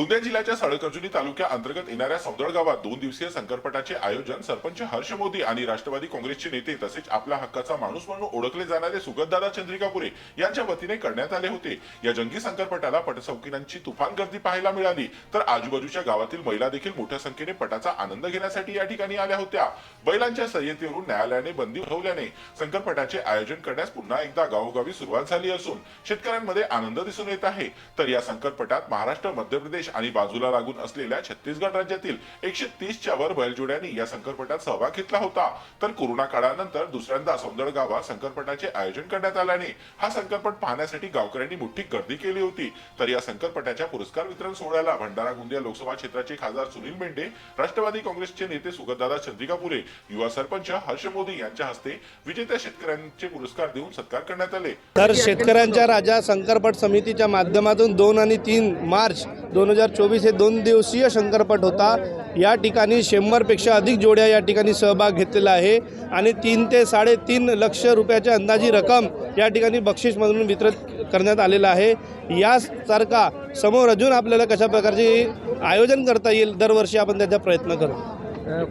गोंदिया जिल्ह्याच्या सळकर्जुनी तालुक्या अंतर्गत येणाऱ्या सौदळ गावात दोन दिवसीय संकल्पटाचे आयोजन सरपंच हर्ष मोदी आणि राष्ट्रवादी काँग्रेसचे नेते तसेच आपला हक्काचा माणूस म्हणून ओळखले जाणारे सुगतदादा चंद्रिकापुरे यांच्या वतीने करण्यात आले होते. या जंगी संकल्पटाला पटसौकिनांची तुफान गर्दी पाहायला मिळाली. तर आजूबाजूच्या गावातील महिला देखील मोठ्या संख्येने पटाचा आनंद घेण्यासाठी या ठिकाणी आल्या होत्या. बैलांच्या सय्यतीवरून न्यायालयाने बंदी उठवल्याने संकल्पटाचे आयोजन करण्यास पुन्हा एकदा गावोगावी सुरुवात झाली असून शेतकऱ्यांमध्ये आनंद दिसून येत आहे. तर या संकल्पटात महाराष्ट्र मध्य प्रदेश आणि बाजूला लागून असलेल्या छत्तीसगड राज्यातील एकशे तीसच्या वर बैलजोड्यांनी या संकटपटात सहभाग घेतला होता. तर कोरोना काळानंतर दुसऱ्यांदा सौंदड गावात संकटपटाचे आयोजन करण्यात आल्याने हा संकटपट पाहण्यासाठी गावकऱ्यांनी मोठी गर्दी केली होती. तर या संकटपटाच्या पुरस्कार वितरण सोहळ्याला भंडारा गोंदिया लोकसभा क्षेत्राचे खासदार सुनील मेंढे राष्ट्रवादी काँग्रेसचे नेते सुगतदादा चंद्रिकापुरे युवा सरपंच हर्ष मोदी यांच्या हस्ते विजेत्या शेतकऱ्यांचे पुरस्कार देऊन सत्कार करण्यात आले. तर शेतकऱ्यांच्या राजा संकरपट समितीच्या माध्यमातून दोन आणि तीन मार्च दोन हजार चोवीस हे दोन दिवसीय शंकरपट होता. या ठिकाणी शंभरपेक्षा अधिक जोड्या या ठिकाणी सहभाग घेतलेला आहे. आणि तीन ते साडेतीन लक्ष रुपयाच्या अंदाजी रक्कम या ठिकाणी बक्षीसमधून वितरित करण्यात आलेलं आहे. यासारखा समोर अजून आपल्याला कशा प्रकारचे आयोजन करता येईल दरवर्षी आपण त्याचा प्रयत्न करू.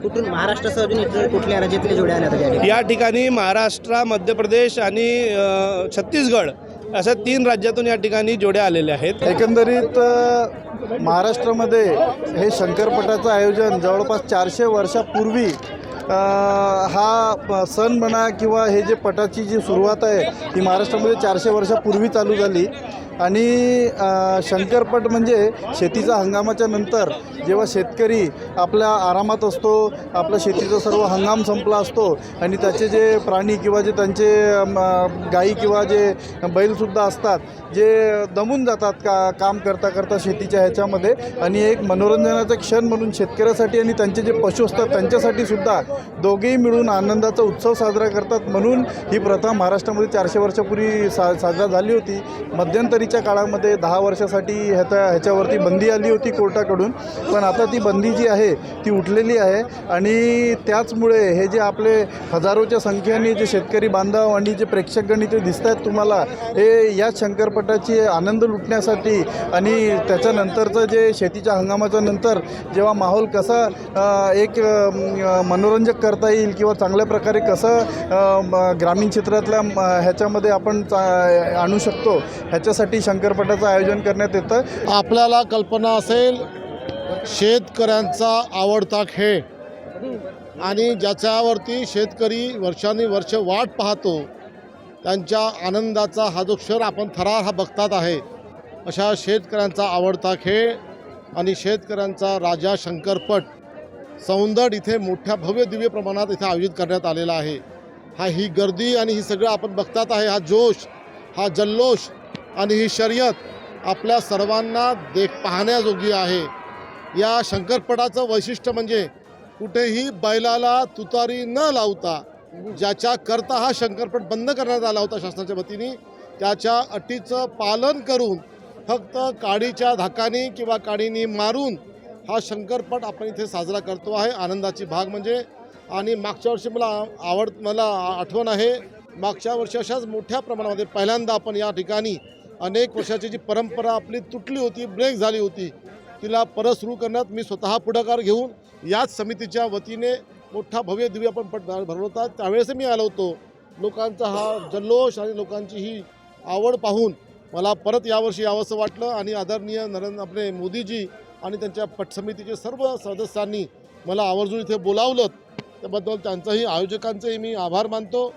कुठून महाराष्ट्रासह अजून इतर कुठल्या राज्यातल्या जोड्या आल्या? या ठिकाणी महाराष्ट्र मध्य प्रदेश आणि छत्तीसगड अशा तीन राज्यातून या ठिकाणी जोड्या आलेल्या आहेत. एकंदरीत महाराष्ट्रामध्ये हे शंकरपटाचं आयोजन जवळपास चारशे वर्षापूर्वी हा प- सण म्हणा किंवा हे जे पटाची जी सुरुवात आहे ही महाराष्ट्रामध्ये चारशे वर्षापूर्वी चालू झाली. आणि शंकरपट म्हणजे शेतीचा हंगामाच्या नंतर जेव्हा शेतकरी आपल्या आरामात असतो आपला शेतीचा सर्व हंगाम संपला असतो आणि त्याचे जे प्राणी किंवा जे त्यांचे गाई किंवा जे बैलसुद्धा असतात जे दमून जातात का काम करता करता शेतीच्या ह्याच्यामध्ये आणि एक मनोरंजनाचा क्षण म्हणून शेतकऱ्यासाठी आणि त्यांचे जे पशु असतात त्यांच्यासाठी सुद्धा दोघेही मिळून आनंदाचा उत्सव साजरा करतात म्हणून ही प्रथा महाराष्ट्रामध्ये चारशे वर्षापूर्वी सा साजरा झाली होती. मध्यंतरी मध्यंतरीच्या काळामध्ये दहा वर्षासाठी ह्याच्या ह्याच्यावरती बंदी आली होती कोर्टाकडून पण आता ती बंदी जी आहे ती उठलेली आहे आणि त्याचमुळे हे जे आपले हजारोच्या संख्येने जे शेतकरी बांधव आणि जे प्रेक्षकगण इथे दिसत आहेत तुम्हाला हे या शंकरपटाची आनंद लुटण्यासाठी आणि त्याच्यानंतरचं जे शेतीच्या हंगामाच्या नंतर जेव्हा माहोल कसा एक मनोरंजक करता येईल किंवा चांगल्या प्रकारे कसं ग्रामीण क्षेत्रातल्या म, ह्याच्यामध्ये आपण चा- आणू शकतो ह्याच्यासाठी शंकरपटाचं आयोजन करण्यात येतं. आपल्याला कल्पना असेल शेतकऱ्यांचा आवडता खेळ आणि ज्याच्यावरती शेतकरी वर्षानुवर्ष वाट पाहतो त्यांच्या आनंदाचा हा जो क्षण आपण थरार हा बघतात आहे अशा शेतकऱ्यांचा आवडता खेळ आणि शेतकऱ्यांचा राजा शंकरपट सौंदड इथे मोठ्या भव्य दिव्य प्रमाणात इथे आयोजित करण्यात आलेला आहे. हा ही गर्दी आणि ही सगळं आपण बघतात आहे हा जोश हा जल्लोष आणि ही शर्यत आपल्या सर्वांना देख पाहण्याजोगी आहे. या शंकरपटाचं वैशिष्ट्य म्हणजे कुठेही बैलाला तुतारी न लावता ज्याच्याकरता हा शंकरपट बंद करण्यात आला होता शासनाच्या वतीने त्याच्या अटीचं पालन करून फक्त काडीच्या धाकानी किंवा काडीनी मारून हा शंकरपट आपण इथे साजरा करतो आहे. आनंदाची भाग म्हणजे आणि मागच्या वर्षी मला आवड मला आठवण आहे मागच्या वर्षी अशाच मोठ्या प्रमाणामध्ये पहिल्यांदा आपण या ठिकाणी अनेक वर्षाची जी परंपरा आपली तुटली होती ब्रेक झाली होती तिला परत सुरू करण्यात मी स्वतः पुढाकार घेऊन याच समितीच्या वतीने मोठा भव्य दिव्य आपण पट भरवला होता त्यावेळेस मी आलो होतो. लोकांचा हा जल्लोष आणि लोकांची ही आवड पाहून मला परत यावर्षी यावंसं वाटलं आणि आदरणीय नरेंद्र आपले मोदीजी आणि त्यांच्या पट समितीचे सर्व सदस्यांनी मला आवर्जून इथे बोलावलं. त्याबद्दल त्यांचंही आयोजकांचंही मी आभार मानतो.